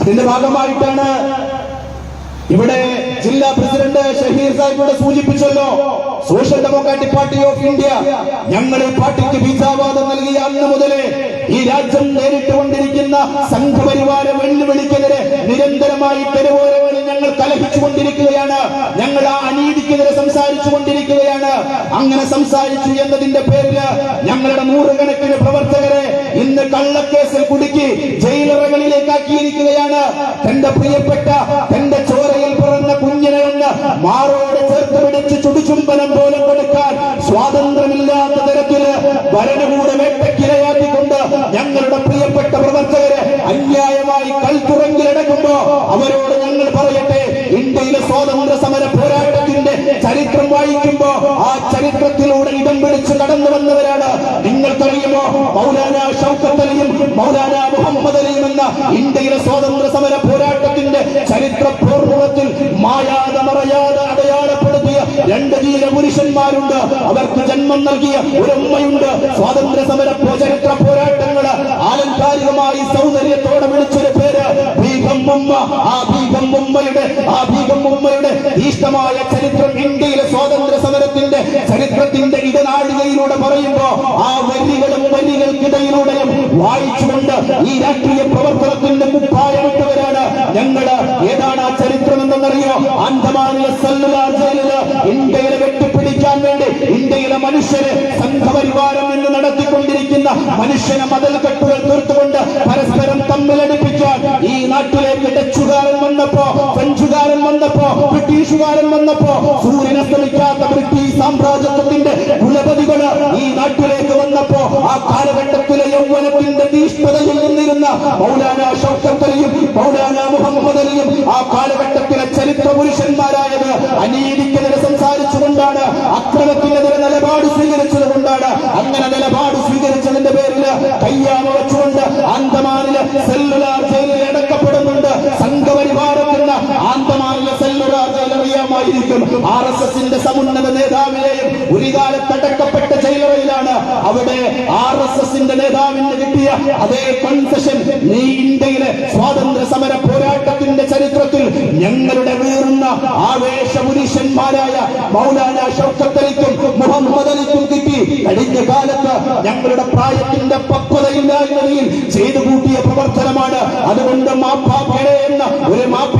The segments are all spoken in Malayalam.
അതിന്റെ ഭാഗമായിട്ടാണ് ഇവിടെ ജില്ലാ പ്രസിഡന്റ് ഷഹീർ സാഹിബ് ഇവിടെ സൂചിപ്പിച്ചല്ലോ. Social democratic party of India ഞങ്ങൾ പാർട്ടിക്ക് ബീജാവാദം നൽകിയ അന്ന് മുതലേ ഈ രാജ്യം നേരിട്ടുകൊണ്ടിരിക്കുന്ന സംഘപരിവാര വെല്ലുവിളിക്കെതിരെ നിരന്തരമായി തെരുവോരങ്ങളിൽ ഞങ്ങൾ കലഹിച്ചുകൊണ്ടിരിക്കുകയാണ് ഞങ്ങൾ ആ അനീതിക്കെതിരെ സംസാരിച്ചു കൊണ്ടിരിക്കുകയാണ്. അങ്ങനെ സംസാരിച്ചു എന്നതിന്റെ പേരിൽ ഞങ്ങളുടെ നൂറുകണക്കിന് പ്രവർത്തകരെ കള്ളക്കേസിൽ കുടുക്കി ജയിലറകളിലേക്കാക്കിയിരിക്കുകയാണ് തന്റെ പ്രിയപ്പെട്ട തന്റെ ചോരയിൽ പിറന്ന കുഞ്ഞിനെ ഒന്ന് മാറോട് ചേർത്ത് പിടിച്ച് ചുടുചുംബനം പോലും കൊടുക്കാൻ സ്വാതന്ത്ര്യമില്ലാത്ത തരത്തിൽ ഭരണകൂട വേട്ടക്കിരയാക്കിക്കൊണ്ട് ഞങ്ങളുടെ പ്രിയപ്പെട്ട പ്രവർത്തകരെ അന്യായമായി കൽത്തുറങ്കിലടക്കുമ്പോ അവരോട് ഞങ്ങൾ പറയട്ടെ ഇന്ത്യയിലെ സ്വാതന്ത്ര്യ സമര പോരാട്ടത്തിന്റെ ചരിത്രം വായിക്കുമ്പോ ആ ചരിത്രത്തിലൂടെ ഇടം പിടിച്ച് കടന്നു വന്നവരാണ്. നിങ്ങൾക്കറിയുമോ? മൗലാന ഷൗക്കത്ത് അലിയും മൗലാന മുഹമ്മദ് അലിയും എന്ന ഇന്ത്യയിലെ സ്വാതന്ത്ര്യ സമര പോരാട്ടത്തിന്റെ ചരിത്ര പൂർവത്തിൽ മായാതെ മറയാതെ അടയാളപ്പെടുത്തിയ രണ്ട് ജീവിത പുരുഷന്മാരുണ്ട്. അവർക്ക് ജന്മം നൽകിയ ഒരു ഉമ്മയുണ്ട് സ്വാതന്ത്ര്യ സമര ചരിത്ര പോരാട്ടങ്ങൾ ആലങ്കാരികമായി സൗന്ദര്യത്തോടെ വിളിച്ചൊരു പേര് ഭീകം ഉമ്മ. ആ ഉമ്മയുടെ ആ ഭീകം ഉമ്മയുടെ ഇഷ്ടമായ ചരിത്രം ഇന്ത്യയിലെ സ്വാതന്ത്ര്യ സമരത്തിന്റെ ചരിത്രത്തിന്റെ ഇടനാഴികയിലൂടെ പറയുമ്പോ ആ വരികളും വരികൾക്കിടയിലൂടെയും വായിച്ചുകൊണ്ട് ഈ രാഷ്ട്രീയ പ്രവർത്തനത്തിന്റെ കുപ്പായമിട്ടവരാണ് ഞങ്ങൾ. ഏതാണ് ആ ചരിത്രം എന്തെന്നറിയോ അന്തമാനിലെ സല്ലുലാർ ഇന്ത്യയിലെ വെട്ടിപ്പിടിക്കാൻ വേണ്ടി ഇന്ത്യയിലെ മനുഷ്യരെ സംഘപരിവാരം എന്ന് നടത്തിക്കൊണ്ടിരിക്കുന്ന മനുഷ്യനെ മതൽ കെട്ടുകൾ തീർത്തുകൊണ്ട് പരസ്പരം തമ്മിലടിപ്പിക്കാൻ ഈ നാട്ടിലേക്ക് ഡച്ചുകാരൻ വന്നപ്പോ ഫ്രഞ്ചുകാരൻ വന്നപ്പോ ബ്രിട്ടീഷുകാരൻ വന്നപ്പോ സൂര്യനെ ബ്രിട്ടീഷ് സാമ്രാജ്യത്വത്തിന്റെ കുലപതികൾ ഈ നാട്ടിലേക്ക് വന്നപ്പോ ആ കാലഘട്ടത്തിലെ യൗവനത്തിന്റെ തീഷ്ണതയിൽ നിന്നിരുന്ന മൗലാന ഷൗക്കത്തലിയും മൗലാന മുഹമ്മദ് അലിയും ആ കാലഘട്ടത്തിലെ ചരിത്ര പുരുഷന്മാരായത് അനീതിക്കെതിരെ ഒരു കാലത്ത് അടക്കപ്പെട്ട ജയിലറയിലാണ് അവിടെ ആർ എസ് എസിന്റെ നേതാവിന് കിട്ടിയ അതേ കൺസെഷൻ നീ ഇന്ത്യയിലെ സ്വാതന്ത്ര്യ സമര പോരാട്ടത്തിന്റെ ചരിത്രത്തിൽ ഞങ്ങളുടെ വീറുന്ന ആവേശ പുരുഷന്മാരായ മൗലാന ഷൗക്കത്ത് അലിക്കും മുഹമ്മദ് അലിക്കും കിട്ടി. കഴിഞ്ഞ കാലത്ത് ഞങ്ങളുടെ പ്രായത്തിന്റെ പക്വതയില്ലായ്മയിൽ ചെയ്തു കൂട്ടിയ പ്രവർത്തനമാണ്. അതുകൊണ്ട് മാപ്പാപ്പയുടെ എന്ന ഒരു മാപ്പിന്റെ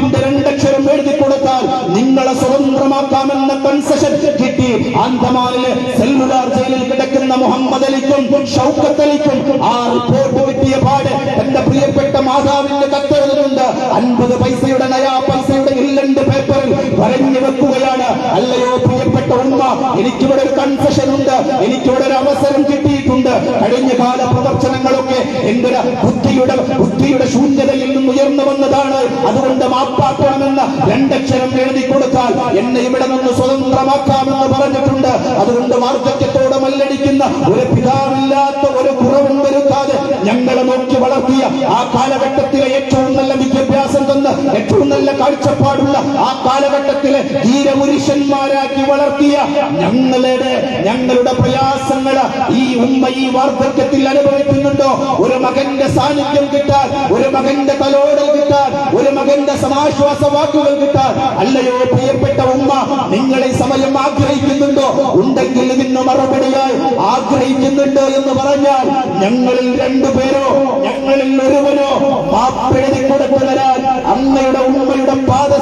ആന്തമാനിലെ സെൽമുദാർ ജയിലിൽ കിടക്കുന്ന മുഹമ്മദ് അലിക്കും ഷൗക്കത്ത് അലിക്കും ആ റിപ്പോർട്ട് കിട്ടിയ പാട് എന്റെ പ്രിയപ്പെട്ട മാതാവിന്റെ കത്തെഴുതുന്നുണ്ട്. അൻപത് പൈസയുടെ നയാ പൈസയുടെ ഇല്ലണ്ട് പേപ്പറിൽ വരഞ്ഞു വെക്കുകയാണ്. അല്ലയോ പ്രിയപ്പെട്ട ഉമ്മ എനിക്കിവിടെ ഒരു കൺഫെഷൻ ഉണ്ട്. എനിക്കിവിടെ ഒരു അവസരം കിട്ടിയിട്ടുണ്ട്. കഴിഞ്ഞ കാല പ്രദർശനങ്ങളൊക്കെ എന്റെ ബുദ്ധിയുടെ ബുദ്ധിയുടെ വന്നതാണ് അതുകൊണ്ട് മാപ്പാക്കണമെന്ന് രണ്ടക്ഷരം എഴുതി കൊടുത്താൽ എന്നെ ഇവിടെ നിന്ന് സ്വതന്ത്രമാക്കാമെന്ന് പറഞ്ഞിട്ടുണ്ട്. അതുകൊണ്ട് വാർദ്ധക്യത്തോടെ മല്ലടിക്കുന്ന ഒരു പിതാവില്ലാത്ത ഒരു കുറവും വരുത്താതെ ഞങ്ങളെ നോക്കി വളർത്തിയ ആ കാലഘട്ടത്തിലെ ഏറ്റവും നല്ല വിദ്യാഭ്യാസം തന്ന് ഏറ്റവും നല്ല കാഴ്ചപ്പാടുള്ള ആ കാലഘട്ടത്തിലെ ധീരപുരുഷന്മാരാക്കി വളർത്തിയ ഞങ്ങളുടെ ഞങ്ങളുടെ പ്രയാസങ്ങൾ ഈ ഉമ്മ ഈ വാർദ്ധക്യത്തിൽ അനുഭവിക്കുന്നുണ്ടോ ഒരു മകന്റെ സാന്നിധ്യം കിട്ടാൻ ഒരു മകന്റെ തലോടൽ കിട്ടാൻ ഒരു മകന്റെ സമാശ്വാസ വാക്കുകൾ കിട്ടാൻ. അല്ലയോ പ്രിയപ്പെട്ട ഉമ്മ നിങ്ങളെ സമയം ആഗ്രഹിക്കുന്നുണ്ടോ? ഉണ്ടെങ്കിൽ ഇതിന് മറുപടിയായി ആഗ്രഹിക്കുന്നുണ്ട് എന്ന് പറഞ്ഞാൽ ഞങ്ങളിൽ രണ്ടുപേരോ ഞങ്ങളിൽ ഒരുവനോ മാപ്പെഴുതി കൊടുത്തു തരാൻ അമ്മയുടെ ഉമ്മയുടെ പാദസേവ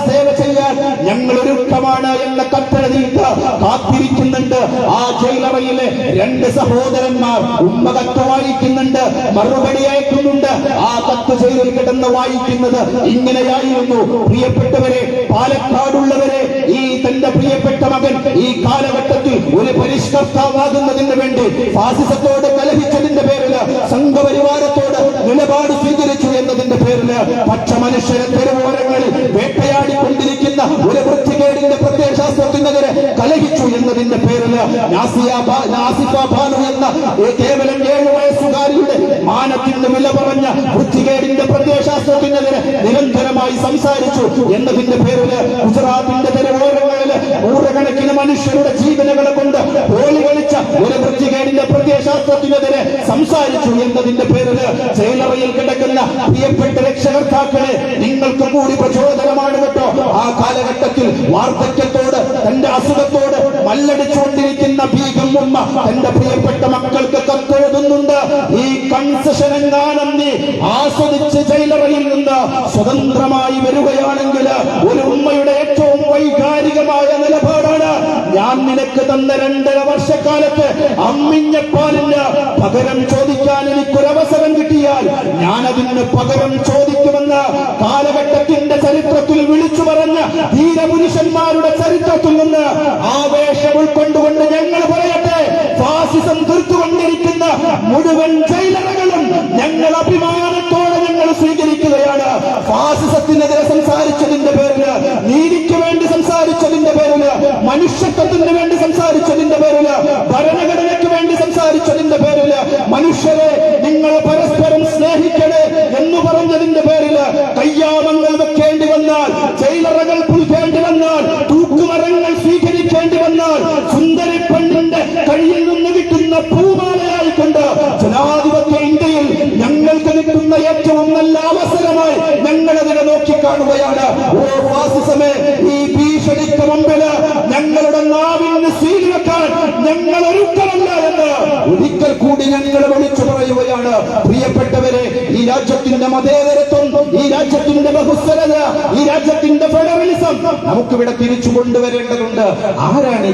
കാത്തിരിക്കുന്നുണ്ട്. ആ ജയിലറയിലെ രണ്ട് സഹോദരന്മാർ ഉമ്മ കത്ത് വായിക്കുന്നുണ്ട് മറുപടി അയക്കുന്നുണ്ട്. ആ കത്ത് ജയിലിൽ കിടന്ന് വായിക്കുന്നത് ഇങ്ങനെയായിരുന്നു. പ്രിയപ്പെട്ടവരെ പാലക്കാടുള്ളവരെ ഈ തന്റെ പ്രിയപ്പെട്ട മകൻ ഈ കാലഘട്ടത്തിൽ ഒരു പരിഷ്കർത്താവാകുന്നതിന് വേണ്ടി ഫാസിസത്തോട് കലഹിച്ചതിന്റെ പേരിൽ സംഘപരിവാരത്തോട് നിലപാട് സ്വീകരിച്ചു എന്നതിന്റെ പേരിൽ പക്ഷ മനുഷ്യരെ തെരുവോരങ്ങളിൽ എന്ന കേവലം ഏഴു വയസ്സുകാരിയുടെ മാനത്തിന്റെ വില പറഞ്ഞ വൃത്തികേടിന്റെ പ്രത്യയശാസ്ത്രത്തിനെതിരെ നിരന്തരമായി സംസാരിച്ചു എന്നതിന്റെ പേരിൽ ഗുജറാത്തിന്റെ തെരുവോരങ്ങളിൽ നൂറുകണക്കിന് മനുഷ്യരുടെ ജീവനുകളെ കൊണ്ട് പോലി കളിച്ച ഒരു വൃത്തികേടിന്റെ പ്രത്യയശാസ്ത്ര സംസാരിച്ചു എന്നതിന്റെ പേരിൽ ജയിലറയിൽ കിടക്കുന്ന പ്രിയപ്പെട്ട രക്ഷകർത്താക്കളെ നിങ്ങൾക്ക് കൂടി പ്രചോദനമാണ് കേട്ടോ. ആ കാലഘട്ടത്തിൽ വാർദ്ധക്യത്തോട് തന്റെ അസുഖത്തോട് മല്ലടിച്ചുകൊണ്ടിരിക്കുന്ന തന്റെ പ്രിയപ്പെട്ട മക്കൾക്ക് കത്തെഴുതുന്നുണ്ട് ഈ കൺസെഷൻ എങ്ങാനും ആസ്വദിച്ച് ജയിലറയിൽ നിന്ന് സ്വതന്ത്രമായി വരികയാണെങ്കിൽ നിനക്ക് തന്ന രണ്ടര വർഷക്കാലത്ത് അമ്മിഞ്ഞ പാലിന് പകരം ചോദിക്കാൻ എനിക്കൊരവസരം കിട്ടിയാൽ ഞാൻ പകരം ചോദിക്കുമെന്ന് കാലഘട്ടത്തിന്റെ ചരിത്രത്തിൽ വിളിച്ചു പറഞ്ഞ ധീരപുരുഷന്മാരുടെ ചരിത്രത്തിൽ നിന്ന് ആവേശം ഉൾക്കൊണ്ടുകൊണ്ട് ഞങ്ങൾ പറയട്ടെ. ഫാസിസം തീർത്തുകൊണ്ടിരിക്കുന്ന മുഴുവൻ ജയിലറകളും ഞങ്ങൾ അഭിമാനത്തോടെ ഞങ്ങൾ സ്വീകരിക്കുകയാണ്. ഫാസിസത്തിനെതിരെ സംസാരിച്ചതിന്റെ നോക്കിക്കാണുകയാണ് ഓ ഫാസിസമേ ഈ ഭീഷണിക്ക് മുമ്പിൽ ഞങ്ങളുടെ നാവിന് സ്വീകരിക്കാൻ ഞങ്ങൾ ഒരുക്കമല്ല എന്ന് ഒരിക്കൽ കൂടി ഞങ്ങൾ വിളിച്ചു പറയുകയാണ്. പ്രിയപ്പെട്ടവരെ ഈ രാജ്യത്തിന്റെ മതേതരത്വം ഈ രാജ്യത്തിന്റെ ബഹുസ്വരത ഈ രാജ്യത്തിന്റെ ഫെഡറലിസം നമുക്കിവിടെ തിരിച്ചു കൊണ്ടുവരേണ്ടതുണ്ട്. ആരാണ്